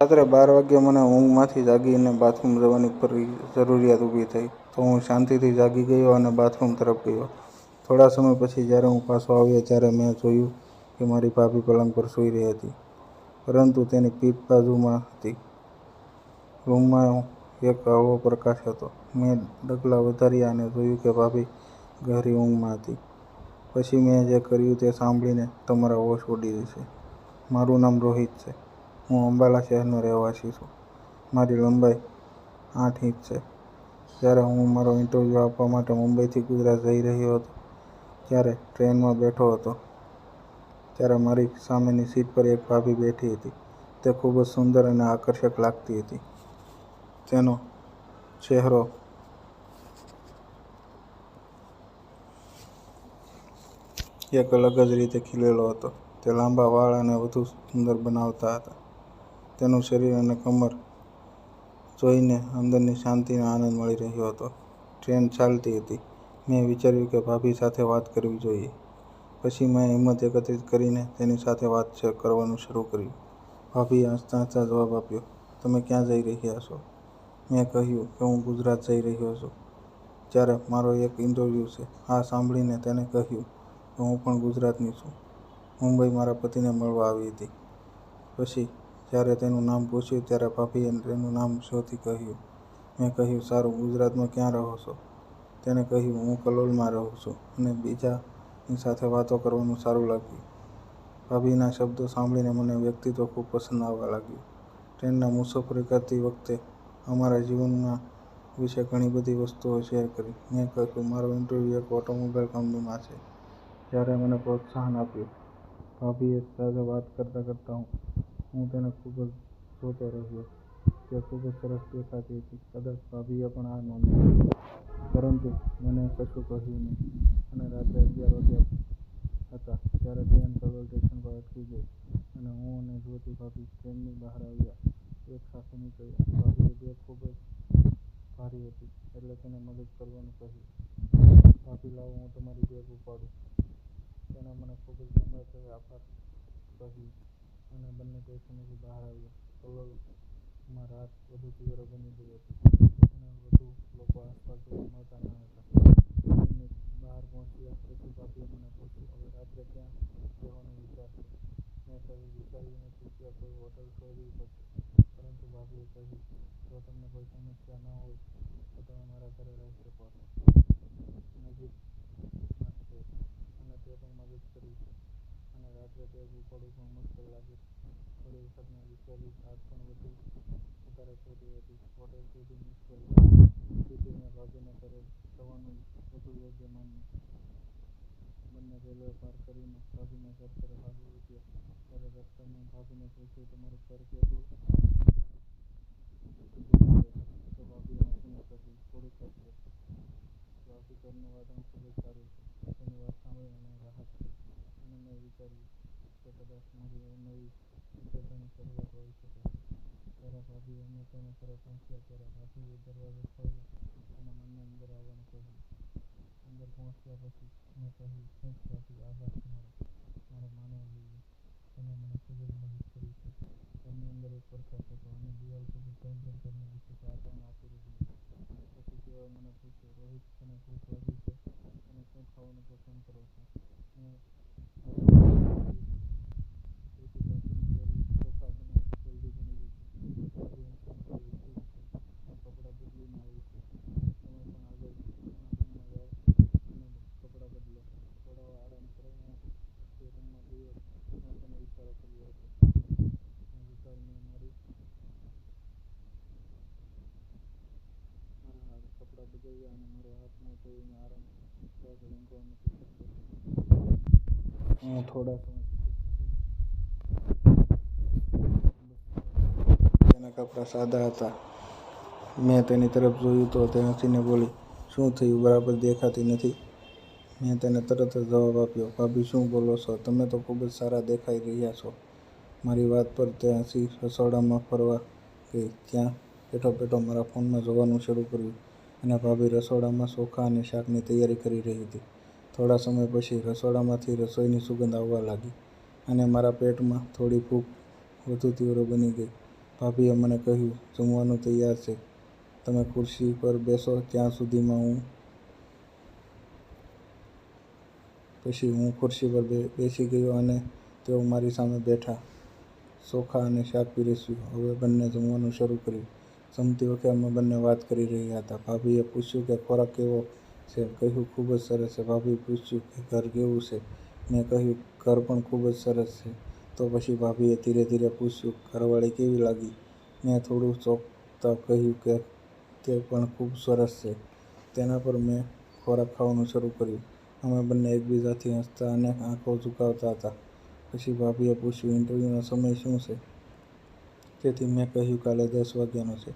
રાત્રે બાર વાગ્યે મને ઊંઘમાંથી જાગીને બાથરૂમ જવાની જરૂરિયાત ઊભી થઈ તો હું શાંતિથી જાગી ગયો અને બાથરૂમ તરફ ગયો. થોડા સમય પછી જ્યારે હું પાછો આવ્યો ત્યારે મેં જોયું કે મારી ભાભી પલંગ પર સૂઈ રહી હતી, પરંતુ તેની પીઠ બાજુમાં હતી. રૂમમાં એક હળવો પ્રકાશ હતો. મેં ડગલાં વધાર્યા અને જોયું કે ભાભી ગહેરી ઊંઘમાં હતી. પછી મેં જે કર્યું તે સાંભળીને તમારા હોશ ઉડી જશે. મારું નામ રોહિત છે. હું અંબાલા શહેરનો રહેવાસી છું. મારી લંબાઈ આઠ ઇંચ છે. જ્યારે હું મારો ઇન્ટરવ્યૂ આપવા માટે મુંબઈથી ગુજરાત જઈ રહ્યો હતો, ત્યારે ટ્રેનમાં બેઠો હતો, ત્યારે મારી સામેની સીટ પર એક ભાભી બેઠી હતી. તે ખૂબ જ સુંદર અને આકર્ષક લાગતી હતી. તેનો ચહેરો એક અલગ જ રીતે ખીલેલો હતો. તે લાંબા વાળ અને વધુ સુંદર બનાવતા હતા. તેનું શરીર અને કમર જોઈને અંદરની શાંતિનો આનંદ મળી રહ્યો હતો. ટ્રેન ચાલતી હતી. મેં વિચાર્યું કે ભાભી સાથે વાત કરવી જોઈએ. પછી મેં હિંમત એકત્રિત કરીને તેની સાથે વાત કરવાનું શરૂ કર્યું. ભાભીએ હસતા હસતા જવાબ આપ્યો, "તમે ક્યાં જઈ રહ્યા છો?" મેં કહ્યું કે હું ગુજરાત જઈ રહ્યો છું, જ્યારે મારો એક ઇન્ટરવ્યૂ છે. આ સાંભળીને તેણે કહ્યું કે હું પણ ગુજરાતની છું, મુંબઈ મારા પતિને મળવા આવી હતી. પછી જ્યારે તેનું નામ પૂછ્યું ત્યારે ભાભીએ તેનું નામ શોથી કહ્યું. મેં કહ્યું, "સારું, ગુજરાતમાં ક્યાં રહો છો?" તેણે કહ્યું, "હું કલોલમાં રહું છું." અને બીજાની સાથે વાતો કરવાનું સારું લાગ્યું. ભાભીના શબ્દો સાંભળીને મને વ્યક્તિત્વ ખૂબ પસંદ આવવા લાગ્યું. ટ્રેનના મુસાફરી કરતી વખતે અમારા જીવનના વિશે ઘણી બધી વસ્તુઓ શેર કરી. મેં કહ્યું, "મારો ઇન્ટરવ્યૂ એક ઓટોમોબાઈલ કંપનીમાં છે." જ્યારે મને પ્રોત્સાહન આપ્યું. ભાભીએ સાથે વાત કરતાં-કરતાં હું તેને ખૂબ જ જોતો રહ્યો. તે ખૂબ જ સરસ દેખાતી હતી. કદાચ ભાભીએ પણ આ નોંધ્યું પરંતુ મને કશું કહ્યું નહીં. અને રાત્રે અગિયાર વાગ્યા હતા ત્યારે ટ્રેન કલોલ સ્ટેશન પર અટકી ગઈ અને હું અને જ્યોતિ ભાભી ટ્રેનની બહાર આવ્યા, એક સાથે નીકળ્યા. ભાભીએ બેગ ખૂબ જ ભારી હતી, એટલે તેને મદદ કરવાનું કહ્યું. "ભાભી, લાવો હું તમારી બેગ ઉપાડું." તેણે મને ખૂબ જ નમ્રતાથી આભાર કહ્યું અને બંને સ્ટેશનથી બહાર આવ્યા. કલોલમાં રાત વધુ તીવ્ર બની ગઈ હતી અને વધુ લોકો આસપાસ જોવા મળતા ન હતા. બહાર પહોંચ્યા પછી ભાભીએ મને પૂછ્યું, "હવે રાત્રે ક્યાં જવાનો વિચાર છે?" મેં કહ્યું, "વિચાર્યું નથી. ત્યાં કોઈ હોટલ શોધવી પડશે." પરંતુ ભાભીએ કહ્યું, "જો તમને કોઈ સમસ્યા ન હોય તો તમે મારા ઘરે રહી શકો છો. નજીકમાં અને તે પણ મદદ કરી છે. અને રાત્રે બેગ ઉપાડવું પણ મુશ્કેલ લાગે છે." થોડી વખતમાં વિચાર્યું. આગ પણ વધુ વધારે થઈ હતી. હોટેલ સુધી મુશ્કેલ હતી. ભાભીના ઘરે જવાનું વધુ યોગ્ય માન્યું. બંને રેલવે પાર કરીને ભાભીના ઘર તરફ આગળ વધ્યા. ત્યારે રસ્તામાં ભાગીને પૂછ્યું, "તમારું ઘર કેટલું દૂર છે?" તો ભાભીએ "થોડુંક જ છે." વાતાવરણ ખૂબ જ સારું છે. તેની વાત સાંભળીને મને રાહત થઈ અને મેં વિચાર્યું કે કદાચ મારી નવી મિત્રતાની શરૂઆત હોઈ શકે ત્યારે જ્યારે ભાભી અમે તેના ઘરે પહોંચ્યા ત્યારે ભાભીએ દરવાજો ખોલ્યો અને મને અંદર આવવાનું કહ્યું. અંદર પહોંચ્યા પછી મેં કહ્યું, "થેન્ક્સ ભાભી, આભાર તમારો. મારે માનવ જોઈએ. તમે મને ખૂબ જ મદદ કરી છે." ઘરની અંદર એક પ્રકાશ હતો અને દિવાલ સુધી જ ભયંકર ગરમી વિશે વાતાવરણ આપી રહી પછી તેઓએ મને પૂછ્યું, "રોહિત, તને ભૂખ લાગી છે? અને શું ખાવાનું પસંદ કરો છો?" મેં હસીને જવાબ આપ્યો, "જ્યોતિ ભાભીનું ચેહરું ચોખા બનાવો, જલ્દી બની જશે." ભાભીએ હસીને કહ્યું, "ઠીક છે, હું કપડાં બદલીને આવું છું. તમે પણ આગળના રૂમમાં જાઓ અને કપડાં બદલો." થોડો આરામ કરો. હું તે રૂમમાં ગયો જ્યાં તેણે ઇશારો કર્યો હતો. ત્યાં જતાં મેં મારા શરૂ કર્યું. થોડા. તેના કપડાં સાદા હતા. મેં તેની તરફ જોયું તો તે હસીને બોલી, "શું થયું, બરાબર દેખાતી નથી?" મેં તેને તરત જ જવાબ આપ્યો, "ભાભી, શું બોલો છો? તમે તો ખૂબ જ સારા દેખાઈ રહ્યા છો." મારી વાત પર તે હસી રસોડામાં ફરવા ગઈ. ત્યાં બેઠો-બેઠો મારા ફોનમાં જોવાનું શરૂ કર્યું અને ભાભી રસોડામાં ચોખા અને શાકની તૈયારી કરી રહી હતી. થોડા સમય પછી રસોડામાંથી રસોઈની સુગંધ આવવા લાગી અને મારા પેટમાં થોડી ભૂખ વધુ તીવ્ર બની ગઈ. ભાભીએ મને કહ્યું, જમવાનું તૈયાર છે તમે ખુરશી પર બેસો, ત્યાં સુધીમાં હું પછી હું ખુરશી પર બેસી ગયો અને તેઓ મારી સામે બેઠા ચોખા અને શાક પીરસ્યું હવે બંને જમવાનું શરૂ કર્યું જમતી વખતે અમે બંને વાત કરી રહ્યા હતા. ભાભીએ પૂછ્યું કે ખોરાક કેવો છે? કહ્યું, ખૂબ જ સરસ છે. ભાભીએ પૂછ્યું કે, ઘર કેવું છે? મેં કહ્યું, ઘર પણ ખૂબ જ સરસ છે. તો પછી ભાભીએ ધીરે ધીરે પૂછ્યું, ઘરવાળી કેવી લાગી? મેં થોડું ચોંકતા કહ્યું કે, તે પણ ખૂબ સરસ છે. તેના પર મેં ખોરાક ખાવાનું શરૂ કર્યું. અમે બંને એકબીજાથી હસતા અને આંખો ઝુકાવતા હતા. પછી ભાભીએ પૂછ્યું, ઇન્ટરવ્યૂનો સમય શું છે? તેથી મેં કહ્યું, કાલે દસ વાગ્યાનો છે.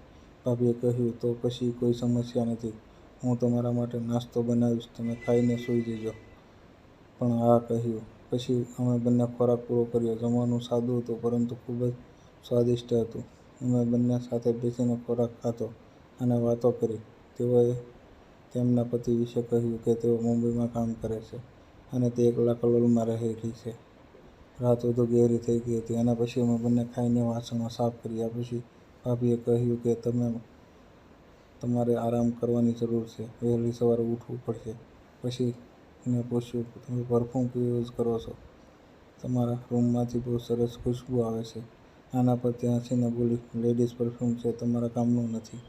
ભાભીએ કહ્યું, તો પછી કોઈ સમસ્યા નથી. હું તમારા માટે નાસ્તો બનાવીશ. તમે ખાઈને સૂઈ જજો. પણ હા કહ્યું. પછી અમે બંને ખોરાક પૂરો કર્યો. જમવાનું સાદું હતું, પરંતુ ખૂબ જ સ્વાદિષ્ટ હતું. અમે બંને સાથે બેસીને ખોરાક ખાધો અને વાતો કરી. તેઓએ તેમના પતિ વિશે કહ્યું કે તેઓ મુંબઈમાં કામ કરે છે અને તે એકલા કલોલમાં રહેલી છે. રાત વધુ ગહેરી થઈ ગઈ હતી. એના પછી અમે બંને ખાઈને વાસણો સાફ કર્યા. પછી ભાભીએ કહ્યું કે તમે તમારે આરામ કરવાની જરૂર છે. વહેલી સવારે ઉઠવું પડશે. પછી મેં પૂછ્યું, તમે પરફ્યુમ યુઝ કરો છો? તમારા રૂમમાંથી બહુ સરસ ખુશ્બુ આવે છે. આના પર ત્યાં હસીને બોલી લેડીઝ પરફ્યુમ છે, તમારા કામનું નથી.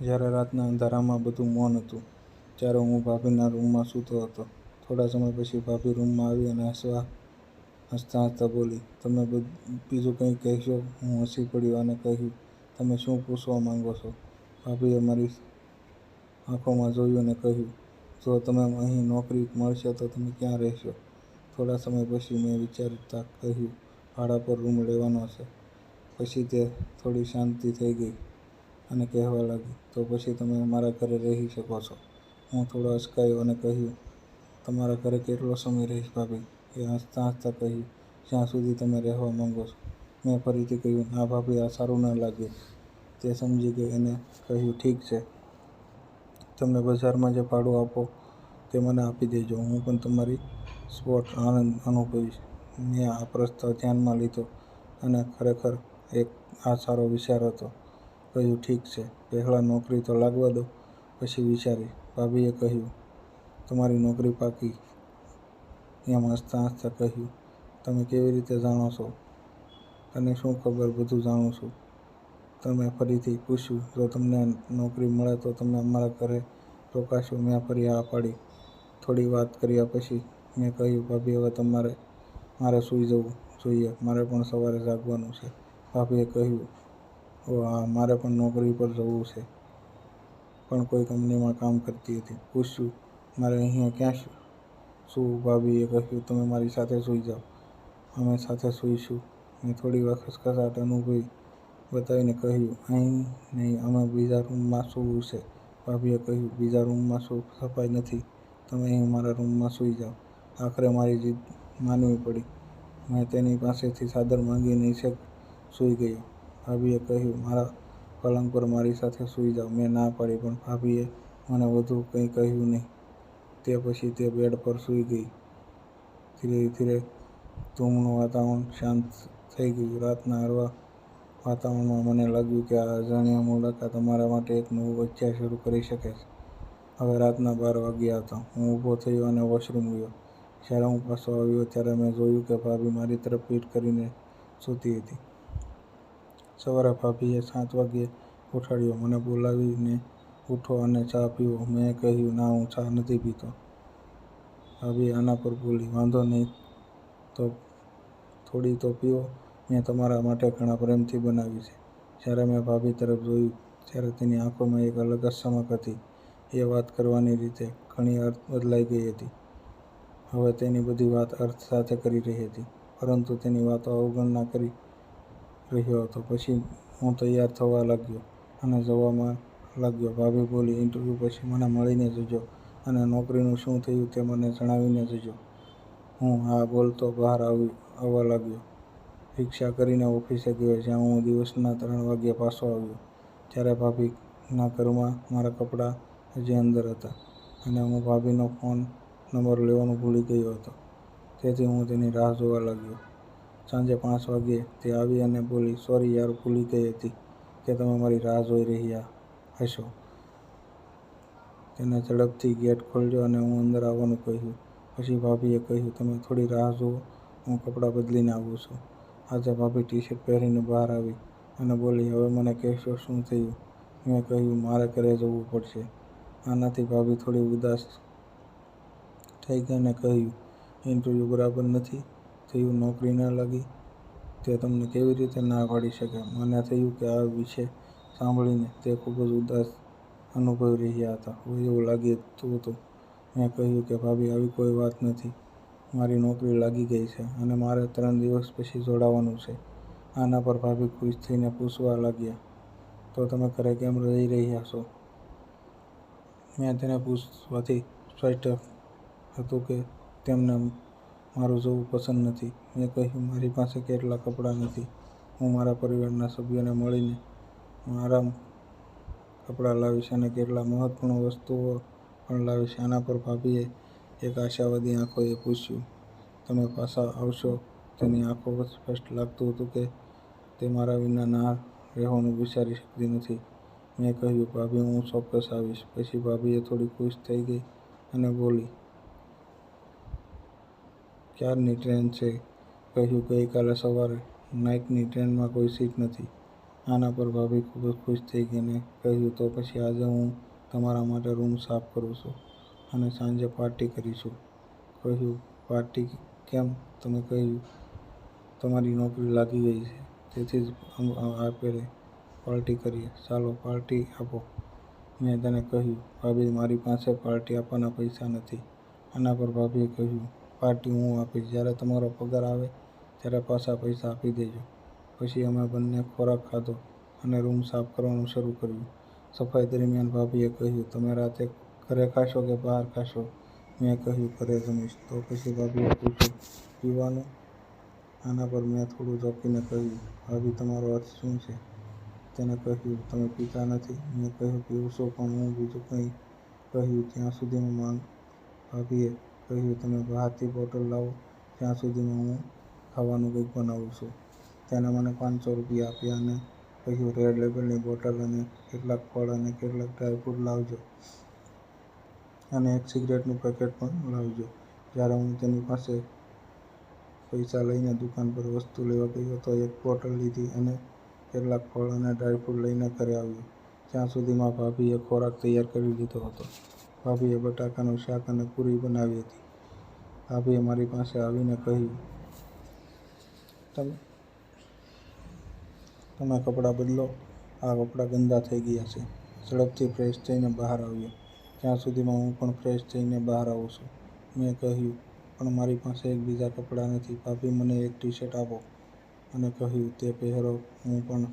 જ્યારે રાતના અંધારામાં બધું મૌન હતું, ત્યારે હું ભાભીના રૂમમાં સૂતો હતો. થોડા સમય પછી ભાભી રૂમમાં આવી અને હસવા હસતાં હસતાં બોલી, તમે બીજું કંઈ કહેશો? હું હસી પડ્યો અને કહ્યું, તમે શું પૂછવા માંગો છો? ભાભીએ મારી આંખોમાં જોયું અને કહ્યું, જો તમે અહીં નોકરી મળશે તો તમે ક્યાં રહેશો? થોડા સમય પછી મેં વિચારતા કહ્યું, ભાડા પર રૂમ લેવાનો છે. પછી તે થોડી શાંતિ થઈ ગઈ અને કહેવા લાગી, તો પછી તમે મારા ઘરે રહી શકો છો. હું થોડો અચકાયો અને કહ્યું, તમારા ઘરે કેટલો સમય રહીશ, ભાભી? એ હસતાં હસતાં કહ્યું જ્યાં સુધી તમે રહેવા માંગો છો. મેં ફરીથી કહ્યું, ના ભાભી, આ સારું ન લાગે. તે સમજી ગઈ અને કહ્યું, ઠીક છે. તમે બજારમાં જે ભાડું આપો તે મને આપી દેજો. હું પણ તમારી સ્પોટ આનંદ અનુભવીશ. મેં આ પ્રસ્તાવ ધ્યાનમાં લીધો અને ખરેખર એક આ સારો વિચાર હતો. કહ્યું, ઠીક છે. પહેલાં નોકરી તો લાગવા દો. પછી વિચારી, ભાભીએ કહ્યું, તમારી નોકરી પાકી. હસતાં કહ્યું, તમે કેવી રીતે જાણો છો? તને શું ખબર બધું જાણું છું? તમે ફરીથી પૂછ્યું, જો તમને નોકરી મળે તો તમે અમારા ઘરે રોકાશો. મેં ફરી આ પાડી. થોડી વાત કર્યા પછી મેં કહ્યું, ભાભી, હવે તમારે, મારે સૂઈ જવું જોઈએ. મારે પણ સવારે જાગવાનું છે. ભાભીએ કહ્યું, ઓ હા, મારે પણ નોકરી પર જવું છે. પણ કોઈ કંપનીમાં કામ કરતી હતી. પૂછ્યું, મારે અહીંયા ક્યાં શું ભાભીએ કહ્યું, તમે મારી સાથે સૂઈ જાઓ. અમે સાથે સૂઈશું. મેં થોડી વાર ખસખસાટ અનુભવી, બતાવીને કહ્યું, અહીં નહીં, અમે બીજા રૂમમાં સૂવું છે. ભાભીએ કહ્યું, બીજા રૂમમાં શું સફાઈ નથી? તમે અહીં મારા રૂમમાં સૂઈ જાઓ. આખરે મારી જીદ માનવી પડી. મેં તેની પાસેથી સાદર માંગી છે સૂઈ ગયો. ભાભીએ કહ્યું, મારા પલંગ પર મારી સાથે સૂઈ જાઓ. મેં ના પાડી, પણ ભાભીએ મને વધુ કંઈ કહ્યું નહીં. તે પછી તે બેડ પર સૂઈ ગઈ. ધીરે ધીરે ધૂમનું વાતાવરણ શાંત થઈ ગયું. રાતના હળવા વાતાવરણમાં મને લાગ્યું કે આ અજાણ્યા મુલાકાત અમારા માટે એક નવું અધ્યાય શરૂ કરી શકે છે. હવે રાતના બાર વાગ્યા હતા. હું ઊભો થયો અને વોશરૂમ ગયો. જ્યારે હું પાછો આવ્યો ત્યારે મેં જોયું કે ભાભી મારી તરફ પીઠ કરીને સૂતી હતી. સવારે ભાભીએ સાત વાગ્યે ઉઠાડ્યો. મને બોલાવીને ઉઠો અને ચા પીવો મેં કહ્યું, ના, હું ચા નથી પીતો. ભાભી આના પર બોલી, વાંધો નહીં, તો થોડી તો પીવો મેં તમારા માટે ઘણા પ્રેમથી બનાવી છે. જ્યારે મેં ભાભી તરફ જોયું, ત્યારે તેની આંખોમાં એક અલગ જ ચમક હતી. એ વાત કરવાની રીતે ઘણી અર્થ બદલાઈ ગઈ હતી. હવે તેની બધી વાત અર્થ સાથે કરી રહી હતી, પરંતુ તેની વાતો અવગણના કરી રહ્યો હતો. પછી હું તૈયાર થવા લાગ્યો અને જવામાં લાગ્યો. ભાભી બોલી ઇન્ટરવ્યૂ પછી મને મળીને જજો અને નોકરીનું શું થયું તે મને જણાવીને જજો. હું હા બોલતો બહાર આવી, આવવા લાગ્યો. રિક્ષા કરીને ઓફિસે ગયો, જ્યાં હું દિવસના ત્રણ વાગ્યે પાછો આવ્યો. ત્યારે ભાભીના ઘરમાં મારા કપડાં હજી અંદર હતા અને હું ભાભીનો ફોન નંબર લેવાનું ભૂલી ગયો હતો. તેથી હું તેની રાહ જોવા લાગ્યો. સાંજે પાંચ વાગ્યે તે આવી અને બોલી સોરી યાર, ભૂલી ગઈ હતી કે તમે મારી રાહ જોઈ રહ્યા હશો. તેને ઝડપથી ગેટ ખોલ્યો અને હું અંદર આવવાનું કહ્યું. પછી ભાભીએ કહ્યું, તમે થોડી રાહ જુઓ, હું કપડાં બદલીને આવું છું. આજે ભાભી ટી શર્ટ પહેરીને બહાર આવી અને બોલી, હવે મને કહેશો શું થયું? મેં કહ્યું, મારે ઘરે જવું પડશે. આનાથી ભાભી થોડી ઉદાસ થઈ ગઈ અને કહ્યું, ઇન્ટરવ્યૂ બરાબર નથી, થયું નોકરી ન લાગી, તે તમને કેવી રીતે ના પાડી શકે? મને થયું કે આ વિશે સાંભળીને તે ખૂબ જ ઉદાસ અનુભવી રહ્યા હતા. હોય એવું લાગી હતું. મેં કહ્યું કે, ભાભી, આવી કોઈ વાત નથી. મારી નોકરી લાગી ગઈ છે અને મારે ત્રણ દિવસ પછી જોડાવાનું છે. આના પર ભાભી ખુશ થઈને પૂછવા લાગ્યા, તો તમે ઘરે કેમ રહી રહ્યા છો? મેં તેને પૂછવાથી સ્પષ્ટ હતું કે, તેમને મારું જવું પસંદ નથી. મેં કહ્યું, મારી પાસે કેટલા કપડાં નથી. હું મારા પરિવારના સભ્યોને મળીને મારા કપડાં લાવીશ અને કેટલા મહત્વપૂર્ણ વસ્તુઓ પણ લાવીશ, આના પર ભાભીએ એક આશાવાદી આંખોએ પૂછ્યું, તમે પાછા આવશો? તેની આંખો સ્પષ્ટ લાગતું હતું કે તે મારા વિના ના રહેવાનું વિચારી શકતી નથી. મેં કહ્યું, ભાભી, હું ચોક્કસ આવીશ. પછી ભાભીએ થોડી ખુશ થઈ ગઈ અને બોલી, ક્યારની ટ્રેન છે? કહ્યું, ગઈકાલે સવારે. નાઇટની ટ્રેનમાં કોઈ સીટ નથી. આના પર ભાભી ખૂબ જ ખુશ થઈ ગઈ ને કહ્યું, તો પછી આજે હું તમારા માટે રૂમ સાફ કરું છું અને સાંજે પાર્ટી કરીશું. કહ્યું, પાર્ટી કેમ? તમે કહ્યું, તમારી નોકરી લાગી ગઈ છે, તેથી જ આપેલે પાર્ટી કરીએ. ચાલો, પાર્ટી આપો. મેં તેને કહ્યું, ભાભી, મારી પાસે પાર્ટી આપવાના પૈસા નથી. આના પર ભાભીએ કહ્યું, પાર્ટી હું આપીશ. જ્યારે તમારો પગાર આવે, ત્યારે પાછા પૈસા આપી દેજો. પછી અમે બંને ખોરાક ખાધો અને રૂમ સાફ કરવાનું શરૂ કર્યું. સફાઈ દરમિયાન ભાભીએ કહ્યું, તમે રાતે ઘરે ખાશો કે બહાર ખાશો? મેં કહ્યું, ઘરે જમીશ. તો પછી ભાભીએ પૂછ્યું, પીવાનું? આના પર મેં થોડું ચોંકીને કહ્યું, ભાભી, તમારો અર્થ શું છે? તેને કહ્યું, તમે પીતા નથી. મેં કહ્યું પીવું છું પણ હું બીજું કંઈ? કહ્યું, ત્યાં સુધીમાં માંગ. ભાભીએ કહ્યું, તમે બહારથી બોટલ લાવો, ત્યાં સુધીમાં હું ખાવાનું કંઈક બનાવું છું. તેને મને પાંચસો રૂપિયા આપ્યા અને કહ્યું રેડ લેબલની બોટલ અને કેટલાક ફળ અને કેટલાક ડ્રાયફ્રૂટ લાવજો અને એક સિગરેટનું પેકેટ પણ લાવજો. જ્યારે હું તેની પાસે પૈસા લઈને દુકાન પર વસ્તુ લેવા ગયો, તો એક બોટલ લીધી અને કેટલાક ફળ અને ડ્રાયફ્રૂટ લઈને ઘરે આવ્યો. ત્યાં સુધીમાં ભાભીએ ખોરાક તૈયાર કરી લીધો હતો. ભાભીએ બટાકાનું શાક અને પૂરી બનાવી હતી. ભાભીએ મારી પાસે આવીને કહ્યું, તમે તમે કપડાં બદલો, આ કપડાં ગંદા થઈ ગયા છે. ઝડપથી ફ્રેશ થઈને બહાર આવ્યો ત્યાં સુધીમાં હું પણ ફ્રેશ થઈને બહાર આવું છું. મેં કહ્યું, પણ મારી પાસે એક બીજા કપડાં નથી. ભાભી, મને એક ટી શર્ટ આપો. અને કહ્યું, તે પહેરો. હું પણ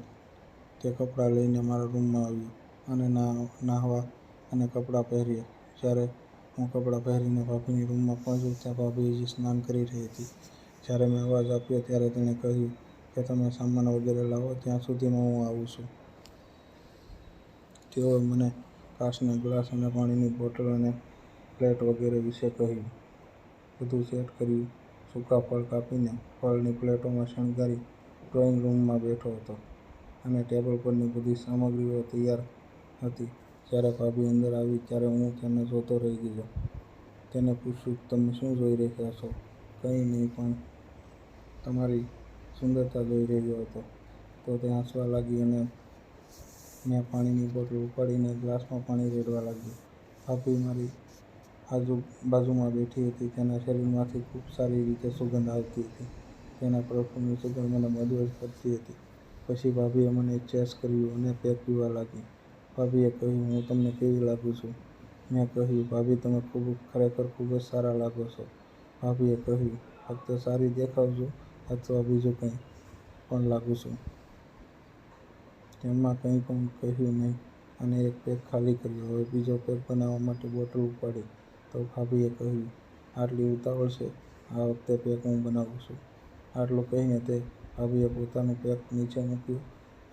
તે કપડાં લઈને મારા રૂમમાં આવ્યો અને નાહવા અને કપડાં પહેર્યા. જ્યારે હું કપડાં પહેરીને ભાભીની રૂમમાં પહોંચ્યો, ત્યાં ભાભી હજી સ્નાન કરી રહી હતી, જ્યારે મેં અવાજ આપ્યો, ત્યારે તેણે કહ્યું કે તમે સામાન વગેરે લાવો, ત્યાં સુધીમાં હું આવું છું. તેઓએ મને કાચના ગ્લાસ અને પાણીની બોટલ અને પ્લેટ વગેરે વિશે કહ્યું. બધું સેટ કર્યું. સૂકા ફળ કાપીને ફળની પ્લેટોમાં શણગારી ડ્રોઈંગ રૂમમાં બેઠો હતો અને ટેબલ પરની બધી સામગ્રીઓ તૈયાર હતી. જ્યારે ભાભી અંદર આવી, ત્યારે હું તેને જોતો રહી ગયો. તેને પૂછ્યું, તમે શું જોઈ રહ્યા છો? કંઈ નહીં, પણ તમારી સુંદરતા જોઈ રહ્યો હતો. તો તે હસવા લાગી અને મેં પાણીની બોટલ ઉપાડીને ગ્લાસમાં પાણી રેડવા લાગ્યું ભાભી મારી આજુ બાજુમાં બેઠી હતી. તેના શરીરમાંથી ખૂબ સારી રીતે સુગંધ આવતી હતી. તેના પરફ્યુમની સુગંધ મને મદદ કરતી હતી. પછી ભાભીએ મને ચેસ કર્યું અને પેક પીવા લાગી. ભાભીએ કહ્યું, હું તમને કેવી લાગું છું? મેં કહ્યું, ભાભી, તમે ખૂબ, ખરેખર ખૂબ જ સારા લાગો છો. ભાભીએ કહ્યું, ફક્ત સારી દેખાવ છો અથવા બીજું કંઈ પણ લાગું છું. તેમાં કંઈ પણ કહ્યું નહીં અને એક પેક ખાલી કર્યો. હવે બીજો પેક બનાવવા માટે બોટલ ઉપાડી તો ભાભીએ કહ્યું, આટલી ઉતાવળ છે. આ વખતે પેક હું બનાવું છું. આટલું કહીને તે ભાભીએ પોતાનું પેક નીચે મૂક્યું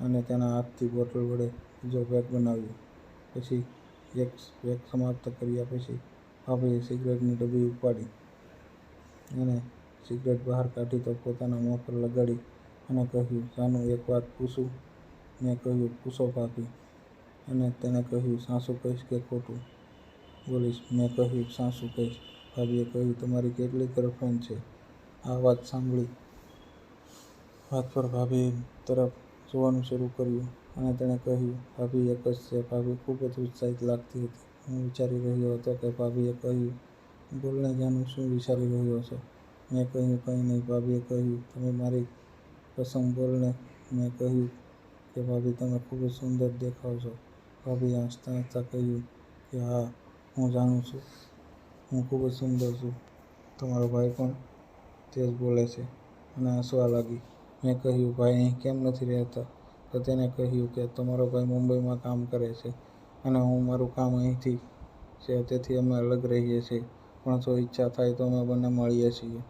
અને તેના હાથથી બોટલ વડે બીજો પેક બનાવ્યો. પછી એક પેક સમાપ્ત કર્યા પછી ભાભીએ સિગરેટની ડબ્બી ઉપાડી અને સિગરેટ બહાર કાઢી તો પોતાના મોં પર લગાડી અને કહ્યું, જાનુ એક વાત પૂછું? મેં કહ્યું, પૂછો ભાભી. અને તેણે કહ્યું, સાસુ કહીશ કે ખોટું બોલીશ? મેં કહ્યું, સાસુ કહીશ. ભાભીએ કહ્યું, તમારી કેટલી ગર્લફ્રેન્ડ છે? આ વાત સાંભળી વાત પર ભાભી તરફ જોવાનું શરૂ કર્યું અને તેણે કહ્યું, ભાભી એક જ છે. ભાભી ખૂબ જ ઉત્સાહિત લાગતી હતી. હું વિચારી રહ્યો હતો કે ભાભીએ કહ્યું, બોલને જાનુ શું વિચારી રહ્યો છો? મેં કહ્યું, કંઈ નહીં. ભાભીએ કહ્યું, તમે મારી કસમ બોલને. મેં કહ્યું કે ભાભી તમે ખૂબ જ સુંદર દેખાવ છો. ભાભીએ હસતાં હસતાં કહ્યું કે હા, હું જાણું છું. હું ખૂબ જ સુંદર છું. તમારો ભાઈ પણ તે જ બોલે છે અને હસવા લાગી. મેં કહ્યું, ભાઈ અહીં કેમ નથી રહેતા? તો તેને કહ્યું કે તમારો ભાઈ મુંબઈમાં કામ કરે છે અને હું મારું કામ અહીંથી છે તેથી અમે અલગ રહીએ છીએ. પણ જો ઈચ્છા થાય તો અમે બંને મળીએ છીએ.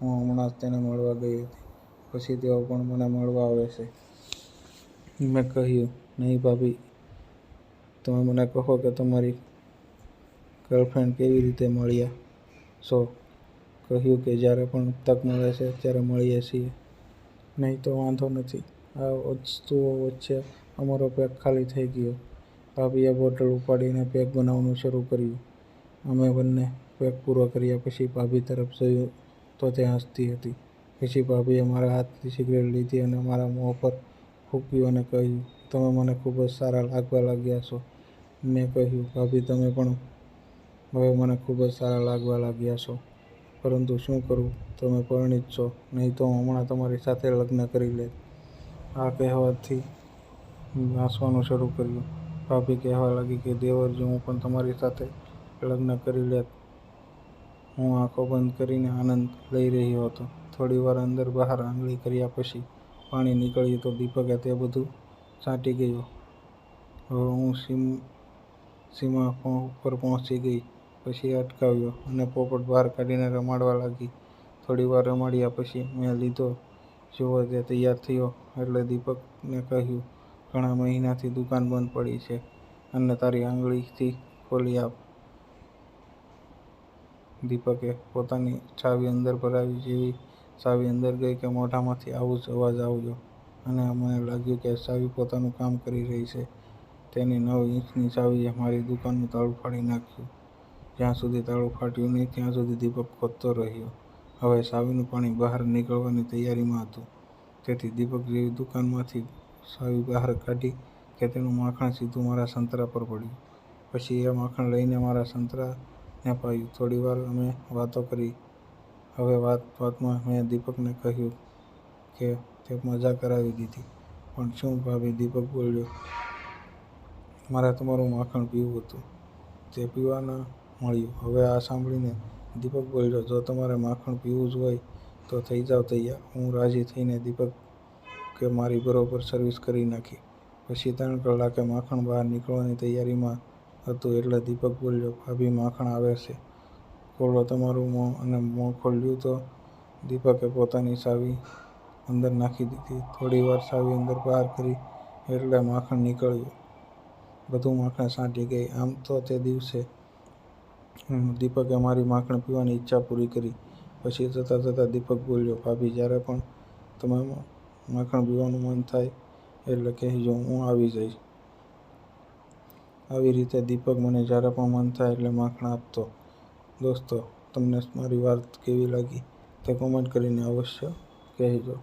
હું હમણાં જ તેને મળવા ગઈ હતી. પછી તેઓ પણ મને મળવા આવે છે. મેં કહ્યું, નહીં ભાભી. તમે મને કહો કે તમારી ગર્લફ્રેન્ડ કેવી રીતે મળ્યા સો કહ્યું કે જ્યારે પણ તક મળે છે ત્યારે મળીએ છીએ. નહીં તો વાંધો નથી. આ વસ્તુઓ વચ્ચે અમારો પેક ખાલી થઈ ગયો. ભાભીએ બોટલ ઉપાડીને પેક બનાવવાનું શરૂ કર્યું. અમે બંને પેક પૂરો કર્યા પછી ભાભી તરફ જોયું તો તે હસતી હતી. પછી ભાભીએ મારા હાથથી સિગરેટ લીધી અને મારા મોં પર ફૂંક્યું અને કહ્યું, તમે મને ખૂબ જ સારા લાગવા લાગ્યા છો. મેં કહ્યું, ભાભી તમે પણ હવે મને ખૂબ જ સારા લાગવા લાગ્યા છો. પરંતુ શું કરું? તમે પરિણીત છો. નહીં તો હું હમણાં તમારી સાથે લગ્ન કરી લેત. આ કહેવાથી હાંસવાનું શરૂ કર્યું. ભાભી કહેવા લાગી કે દેવરજી હું પણ તમારી સાથે લગ્ન કરી લેત. હું આંખો બંધ કરીને આનંદ લઈ રહ્યો હતો. થોડીવાર અંદર બહાર આંગળી કર્યા પછી પાણી નીકળ્યું તો દીપકે તે બધું છાંટી ગયો. હવે હું સીમ સીમા ઉપર પહોંચી ગઈ. પછી અટકાવ્યો અને પોપટ બહાર કાઢીને રમાડવા લાગી. થોડીવાર રમાડ્યા પછી મેં લીધો. જોવો તે તૈયાર થયો એટલે દીપકને કહ્યું, ઘણા મહિનાથી દુકાન બંધ પડી છે અને તારી આંગળીથી ખોલી આપ. દીપકે પોતાની ચાવી અંદર ભરાવી. જેવી ચાવી અંદર ગઈ કે મોઢામાંથી આવો જ અવાજ આવ્યો અને મને લાગ્યું કે ચાવી પોતાનું કામ કરી રહી છે. તેની નવ ઇંચની ચાવીએ મારી દુકાનનું તાળું ફાડી નાખ્યું. જ્યાં સુધી તાળું ફાટ્યું નહીં, ત્યાં સુધી દીપક ખોદતો રહ્યો. હવે ચાવીનું પાણી બહાર નીકળવાની તૈયારીમાં હતું. તેથી દીપક જેવી દુકાનમાંથી ચાવી બહાર કાઢી કે તેનું માખણ સીધું મારા સંતરા પર પડ્યું. પછી એ માખણ લઈને મારા સંતરાને પાયું. થોડીવાર અમે વાતો કરી. હવે વાત વાતમાં મેં દીપકને કહ્યું કે તે મજા કરાવી દીધી. પણ શું ભાભી? દીપક બોલ્યો, મારે તમારું માખણ પીવું હતું. તે પીવા ન મળ્યું. હવે આ સાંભળીને દીપક બોલ્યો, જો તમારે માખણ પીવું જ હોય તો થઈ જાવ તૈયાર. હું રાજી થઈને દીપક કે મારી બરોબર સર્વિસ કરી નાખી. પછી ત્રણ કલાકે માખણ બહાર નીકળવાની તૈયારીમાં હતું એટલે દીપક બોલ્યો, ભાભી માખણ આવે છે. ખોલો તમારું મોં. અને મોં ખોલ્યું તો દીપકે પોતાની સાવી અંદર નાખી દીધી. થોડી વાર સાવી અંદર બહાર કરી એટલે માખણ નીકળ્યું. બધું માખણ સાંટી ગઈ. આમ તો તે દિવસે દીપકે મારી માખણ પીવાની ઈચ્છા પૂરી કરી. પછી જતાં જતાં દીપક બોલ્યો, ભાભી જ્યારે પણ તમે માખણ પીવાનું મન થાય એટલે કહેજો હું આવી જઈશ. આવી રીતે દીપક મને જ્યારે પણ મન થાય એટલે માખણ આપતો. દોસ્તો, તમને મારી વાત કેવી લાગી તે કોમેન્ટ કરીને અવશ્ય કહેજો.